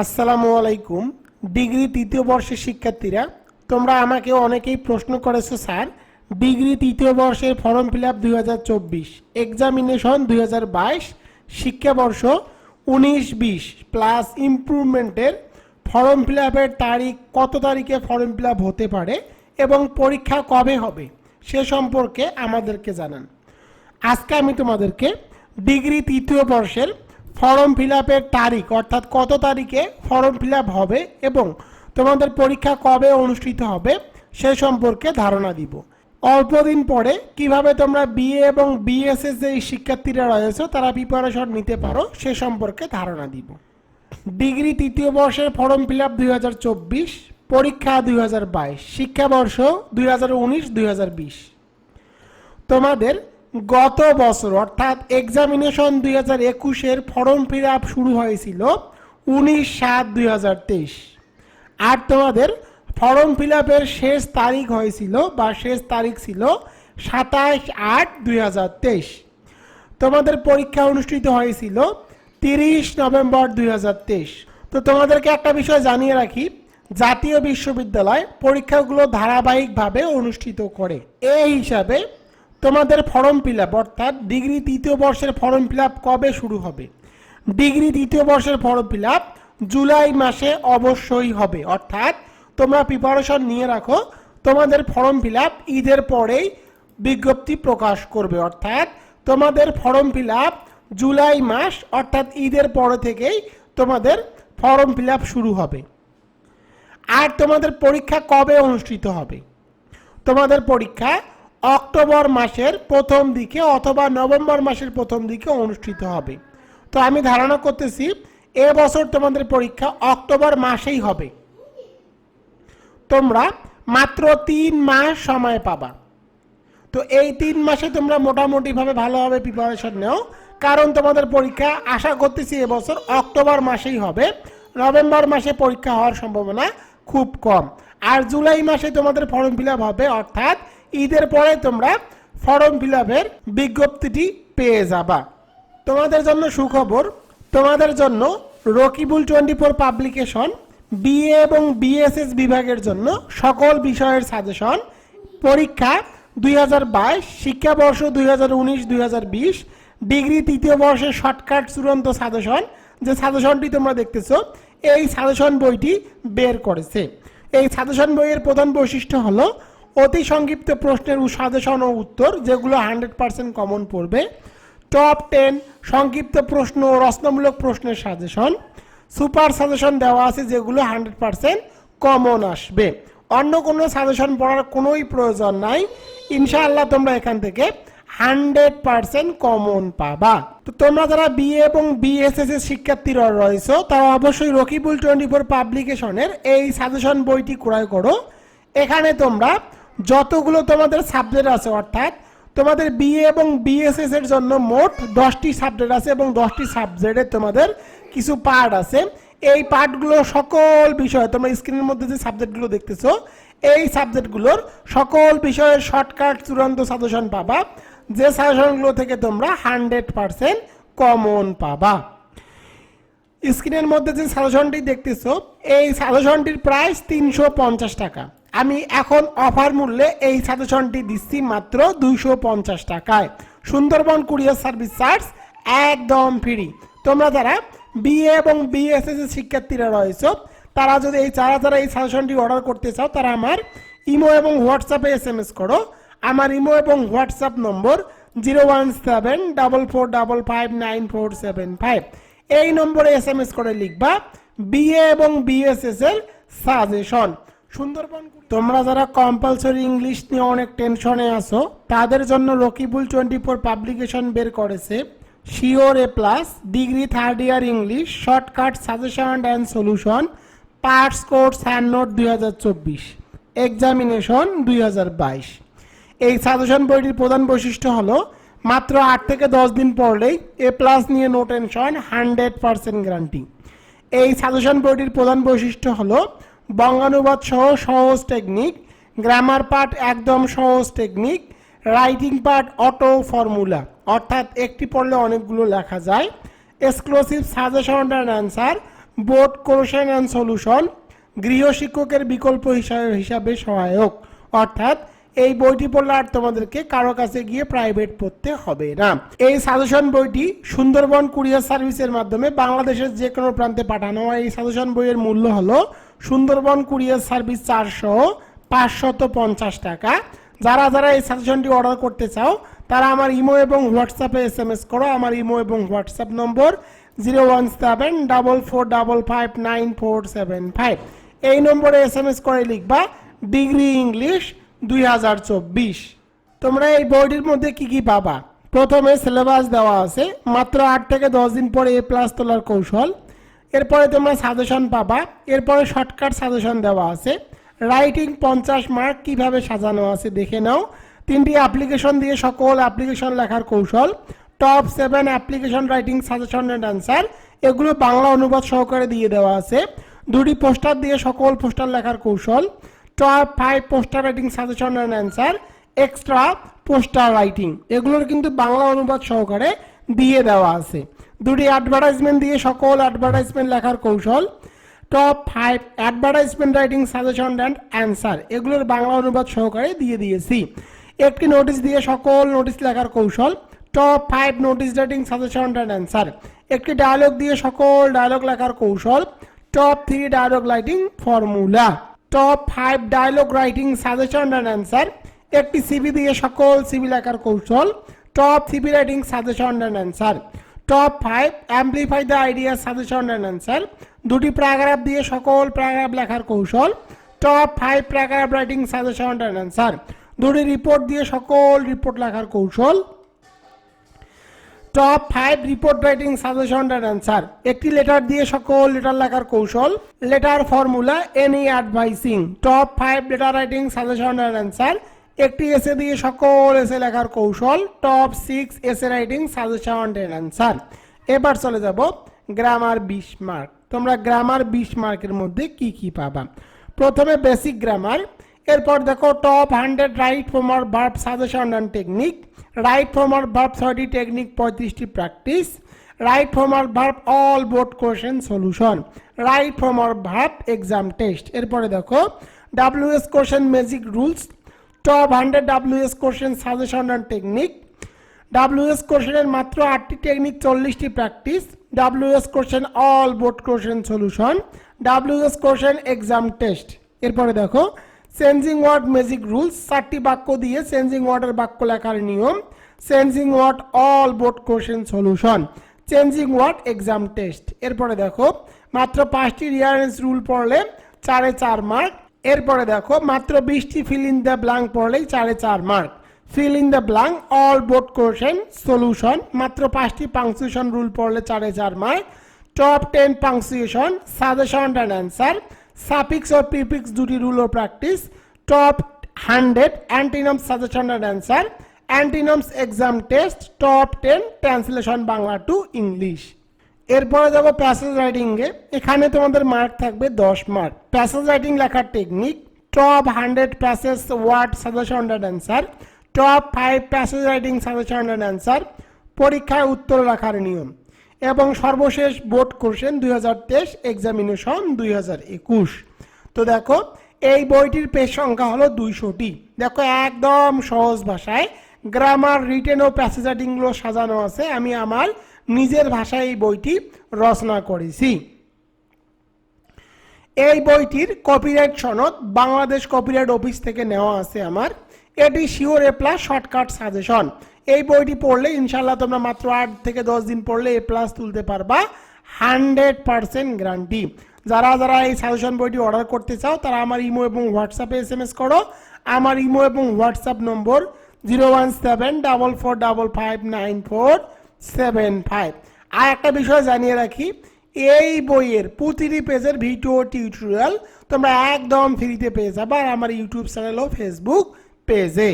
আসসালামু আলাইকুম। ডিগ্রি তৃতীয় বর্ষের শিক্ষার্থীরা, তোমরা আমাকে অনেকেই প্রশ্ন করেছ, স্যার। ডিগ্রি তৃতীয় বর্ষের ফর্ম ফিল আপ দুই হাজার চব্বিশ, এক্সামিনেশন দুই হাজার বাইশ, শিক্ষাবর্ষ উনিশ বিশ, প্লাস ইমপ্রুভমেন্টের ফর্ম ফিল আপের তারিখ কত তারিখে ফর্ম ফিল আপ হতে পারে এবং পরীক্ষা কবে হবে, সে সম্পর্কে আমাদেরকে জানান। আজকে আমি তোমাদেরকে ডিগ্রি তৃতীয় বর্ষের ফর্ম ফিল আপের তারিখ, অর্থাৎ কত তারিখে ফর্ম ফিল আপ হবে এবং তোমাদের পরীক্ষা কবে অনুষ্ঠিত হবে সে সম্পর্কে ধারণা দিব। অল্প দিন পরে কীভাবে তোমরা বিএ এবং বিএসএস যে শিক্ষার্থীরা রয়েছে, তারা প্রিপারেশন নিতে পারো সে সম্পর্কে ধারণা দিব। ডিগ্রি তৃতীয় বর্ষের ফর্ম ফিল আপ দুই হাজার চব্বিশ, পরীক্ষা দুই হাজার বাইশ, শিক্ষাবর্ষ দুই হাজার উনিশ, দুই হাজার বিশ। তোমাদের গত বছর, অর্থাৎ এক্সামিনেশন দুই হাজার একুশের ফর্ম ফিল আপ শুরু হয়েছিল উনিশ সাত দুই হাজার তেইশ। আর তোমাদের ফর্ম ফিল আপের শেষ তারিখ হয়েছিল বা শেষ তারিখ ছিল সাতাশ আট দুই হাজার তেইশ। তোমাদের পরীক্ষা অনুষ্ঠিত হয়েছিল তিরিশ নভেম্বর দুই হাজার তেইশ। তো তোমাদেরকে একটা বিষয় জানিয়ে রাখি, জাতীয় বিশ্ববিদ্যালয় পরীক্ষাগুলো ধারাবাহিকভাবে অনুষ্ঠিত করে। এই হিসাবে তোমাদের ফর্ম ফিল আপ অর্থাৎ ডিগ্রি তৃতীয় বর্ষের ফর্ম ফিল আপ কবে শুরু হবে? ডিগ্রি তৃতীয় বর্ষের ফর্ম ফিল আপ জুলাই মাসে অবশ্যই হবে। অর্থাৎ তোমরা প্রিপারেশন নিয়ে রাখো, তোমাদের ফর্ম ফিল আপ ঈদের পরেই বিজ্ঞপ্তি প্রকাশ করবে। অর্থাৎ তোমাদের ফর্ম ফিল আপ জুলাই মাস, অর্থাৎ ঈদের পরে থেকেই তোমাদের ফর্ম ফিল আপ শুরু হবে। আর তোমাদের পরীক্ষা কবে অনুষ্ঠিত হবে? তোমাদের পরীক্ষা অক্টোবর মাসের প্রথম দিকে অথবা নভেম্বর মাসের প্রথম দিকে অনুষ্ঠিত হবে। তো আমি ধারণা করতেছি এবছর তোমাদের পরীক্ষা অক্টোবর মাসেই হবে। তোমরা মাত্র তিন মাস সময় পাবা। তো এই তিন মাসে তোমরা মোটামুটিভাবে ভালোভাবে প্রিপারেশন নাও। কারণ তোমাদের পরীক্ষা, আশা করতেছি এবছর অক্টোবর মাসেই হবে। নভেম্বর মাসে পরীক্ষা হওয়ার সম্ভাবনা খুব কম। আর জুলাই মাসে তোমাদের ফর্ম ফিল হবে, অর্থাৎ ঈদের পরে তোমরা ফর্ম ফিল আপের বিজ্ঞপ্তিটি পেয়ে যাবা। তোমাদের জন্য সুখবর, তোমাদের জন্য Rakibul twenty four publication, BA এবং বিএসএস বিভাগের জন্য সকল বিষয়ের সাজেশন, পরীক্ষা দুই হাজার বাইশ, শিক্ষাবর্ষ দুই হাজার উনিশ, দুই হাজার বিশ, ডিগ্রি তৃতীয় বর্ষের শর্টকাট চূড়ান্ত সাজেশন, যে সাজেশনটি তোমরা দেখতেছো, এই সাজেশন বইটি বের করেছে। এই সাজেশন বইয়ের প্রধান বৈশিষ্ট্য হলো অতি সংক্ষিপ্ত প্রশ্নের সাজেশন ও উত্তর, যেগুলো হান্ড্রেড পার্সেন্ট কমন পড়বে। টপ টেন সংক্ষিপ্ত প্রশ্ন ও রচনামূলক প্রশ্নের সাজেশন। সুপার সাজেশন দেওয়া আছে, যেগুলো হান্ড্রেড পার্সেন্ট কমন আসবে। অন্য কোনো সাজেশন পড়ার কোনোই প্রয়োজন নাই। ইনশাআল্লাহ তোমরা এখান থেকে হান্ড্রেড পার্সেন্ট কমন পাবা। তো তোমরা যারা বিএ এবং বিএসএস এর শিক্ষার্থীরা রয়েছে, তারা অবশ্যই রকিবুল টোয়েন্টি ফোর পাবলিকেশনের এই সাজেশন বইটি ক্রয় করো। এখানে তোমরা যতগুলো তোমাদের সাবজেক্ট আছে, অর্থাৎ তোমাদের বিএ এবং বিএসএস এর জন্য মোট দশটি সাবজেক্ট আছে এবং দশটি সাবজেক্টে তোমাদের কিছু পার্ট আছে। এই পার্টগুলো সকল বিষয়, তোমরা স্ক্রিনের মধ্যে যে সাবজেক্টগুলো দেখতেছো, এই সাবজেক্টগুলোর সকল বিষয়ের শর্টকাট চূড়ান্ত সাজেশন পাবা। যে সাজেশনগুলো থেকে তোমরা হান্ড্রেড পার্সেন্ট কমন পাবা। স্ক্রিনের মধ্যে যে সাজেশনটি দেখতেছো, এই সাজেশনটির প্রাইস তিনশো পঞ্চাশ টাকা। আমি এখন অফার মূল্যে এই সাজেশনটি দিচ্ছি মাত্র দুইশো পঞ্চাশ টাকায়। সুন্দরবন কুরিয়ার সার্ভিস চার্জ একদম ফ্রি। তোমরা যারা বিএ এবং বিএসএসএস শিক্ষার্থীরা রয়েছে, তারা যদি এই যারা যারা এই সাজেশনটি অর্ডার করতে চাও, তারা আমার ইমো এবং হোয়াটসঅ্যাপে এস এম এস করো। আমার ইমো এবং WhatsApp number zero one seven double four double five nine four seven five. এই নম্বরে এস এম এস করে লিখবা বিএ এবং বিএসএস এর সাজেশন। সুন্দরবন তোমরা যারা কম্পালসরি ইংলিশ নিয়ে অনেক টেনশনে আছো, তাদের জন্য রকিবুল টোয়েন্টি ফোর পাবলিকেশন বের করেছে। Sure A plus degree third year English shortcut suggestion and solution parts course hand note দুই হাজার চব্বিশ এক্সামিনেশন দুই হাজার বাইশ। এই সাজেশন বইটির প্রধান বৈশিষ্ট্য হলো, মাত্র আট থেকে দশ দিন পড়লেই এ প্লাস নিয়ে no tension hundred percent guarantee এই সাজেশন বইটির প্রধান বৈশিষ্ট্য হলো বঙ্গানুবাদ সহ সহজ টেকনিক গ্রামার পার্ট একদম সহজ technique writing part auto formula অর্থাৎ একটি পড়লে অনেকগুলো লেখা যায়। Exclusive suggestion and answer board question and solution গৃহ শিক্ষকের বিকল্প হিসাবে হিসাবে সহায়ক। অর্থাৎ এই বইটি পড়লে আর তোমাদেরকে কারও কাছে গিয়ে প্রাইভেট পড়তে হবে না। এই সাজেশন বইটি সুন্দরবন কুরিয়ার সার্ভিসের মাধ্যমে বাংলাদেশের যে কোনো প্রান্তে পাঠানো হয়। এই সাজেশন বইয়ের মূল্য হলো সুন্দরবন কুরিয়ার সার্ভিস চারশো পাঁচশত পঞ্চাশ টাকা। যারা যারা এই সাজেশনটি অর্ডার করতে চাও, তারা আমার ইমো এবং হোয়াটসঅ্যাপে এস এম এস করো। আমার ইমো এবং WhatsApp number zero one seven double four double five nine four seven five এই নম্বরে এস এম এস করে লিখবা ডিগ্রি ইংলিশ দুই হাজার চব্বিশ। তোমরা এই বইটির মধ্যে কি কি পাবা? প্রথমে সিলেবাস দেওয়া আছে, মাত্র আট থেকে দশ দিন পরে এ প্লাস তোলার কৌশল। এরপরে তোমরা সাজেশন পাবা। এরপরে শর্টকাট সাজেশন দেওয়া আছে। রাইটিং পঞ্চাশ মার্ক কীভাবে সাজানো আছে দেখে নাও। তিনটি অ্যাপ্লিকেশন দিয়ে সকল অ্যাপ্লিকেশন লেখার কৌশল। Top seven application writing suggestion and answer এগুলো বাংলা অনুবাদ সহকারে দিয়ে দেওয়া আছে। দুটি পোস্টার দিয়ে সকল পোস্টার লেখার কৌশল। Top five poster writing suggestion and answer extra poster writing এগুলোর কিন্তু বাংলা অনুবাদ সহকারে দিয়ে দেওয়া আছে। দুটি অ্যাডভার্টাইজমেন্ট দিয়ে সকল অ্যাডভার্টাইজমেন্ট লেখার কৌশল। Top five advertisement writing suggestion and answer এগুলোর বাংলা অনুবাদ সহকারে দিয়ে দিয়েছি। একটি নোটিশ দিয়ে সকল নোটিশ লেখার কৌশল। Top five notice writing suggestion and answer একটি ডায়লগ দিয়ে সকল ডায়লগ লেখার কৌশল। Top three dialogue writing formula top five dialogue writing suggestion and answer একটি সিবি দিয়ে সকল সিবি লেখার কৌশল। Top CV writing suggestion and answer top five amplify the idea suggestion and answer দুটি প্যারাগ্রাফ দিয়ে সকল প্যারাগ্রাফ লেখার কৌশল। Top five paragraph writing suggestion and answer দুটি রিপোর্ট দিয়ে সকল রিপোর্ট লেখার কৌশল। Top five report writing suggestion and answer একটি লেটার দিয়ে সকল লেটার লেখার কৌশল। Letter formula any advising top five letter writing suggestion and answer একটি এসে দিয়ে সকল এসে লেখার কৌশল top six essay writing suggestion and answer এবার চলে যাব গ্রামার বিশ মার্ক তোমরা গ্রামার বিশ মার্কের মধ্যে কি কি পাবা? প্রথমে বেসিক গ্রামার এরপর দেখো top hundred right form of verb suggestion and technique right form of verb ছয়টি টেকনিক পঁয়ত্রিশটি practice right form of verb all board question solution right form of verb exam test এরপরে দেখো WH question magic rules top hundred WH question suggestion and technique WH কোশ্চেনের মাত্র আটটি technique চল্লিশটি practice WH question all board question solution WH question exam test এরপরে দেখো changing word magic rules চারটি বাক্য দিয়ে চেঞ্জিং ওয়ার্ডের বাক্য লেখার নিয়ম changing word all board question solution changing word exam test এরপরে দেখো, মাত্র পাঁচটি রিয়ারেন্স রুল পড়লে চারে চার মার্ক এরপরে দেখো, মাত্র বিশটি ফিল ইন দ্য ব্ল্যাঙ্ক পড়লেই চারে চার mark fill in the blank all board question solution মাত্র পাঁচটি পাংচুয়েশন রুল পড়লে চারে চার mark top ten punctuation suggestion and answer suffix O prefix দুটি rule O practice top hundred antonyms suggestion and answer antonyms exam test top ten translation Bangla to English এরপরে যাব passage রাইটিংয়ে এখানে তোমাদের mark থাকবে দশ মার্ক প্যাসেজ রাইটিং লেখার technique top hundred passage word suggestion and answer top five passage writing suggestion and answer পরীক্ষায় উত্তর লেখার নিয়ম। এবং সর্বশেষ বোর্ড কোশ্চেন দুই হাজার তেইশ এক্সামিনেশন দুই হাজার একুশ। তো দেখো, এই বইটির পেজ সংখ্যা হলো দুইশোটি। দেখো, একদম সহজ ভাষায় গ্রামার রিটেন ও প্যাসেজ রাইটিংগুলো সাজানো আছে। আমি আমার নিজের ভাষায় এই বইটি রচনা করেছি। এই বইটির কপিরাইট সনদ বাংলাদেশ কপিরাইট অফিস থেকে নেওয়া আছে আমার। এটি sure A plus shortcut suggestion এই বইটি পড়লে ইনশাল্লাহ তোমরা মাত্র আট থেকে দশ দিন পড়লে এ প্লাস তুলতে পারবা। Hundred percent guarantee. যারা যারা এই সাজেশন বইটি অর্ডার করতে চাও, তারা আমার ইমো এবং হোয়াটসঅ্যাপে এস এম এস করো। আমার ইমো এবং WhatsApp number zero one seven double four double five nine four seven five আর একটা বিষয় জানিয়ে রাখি, এই বইয়ের প্রতিটি পেজের ভিডিও টিউটোরিয়াল তোমরা একদম ফ্রিতে পেয়ে যাবে আর আমার ইউটিউব চ্যানেল ও ফেসবুক পেজে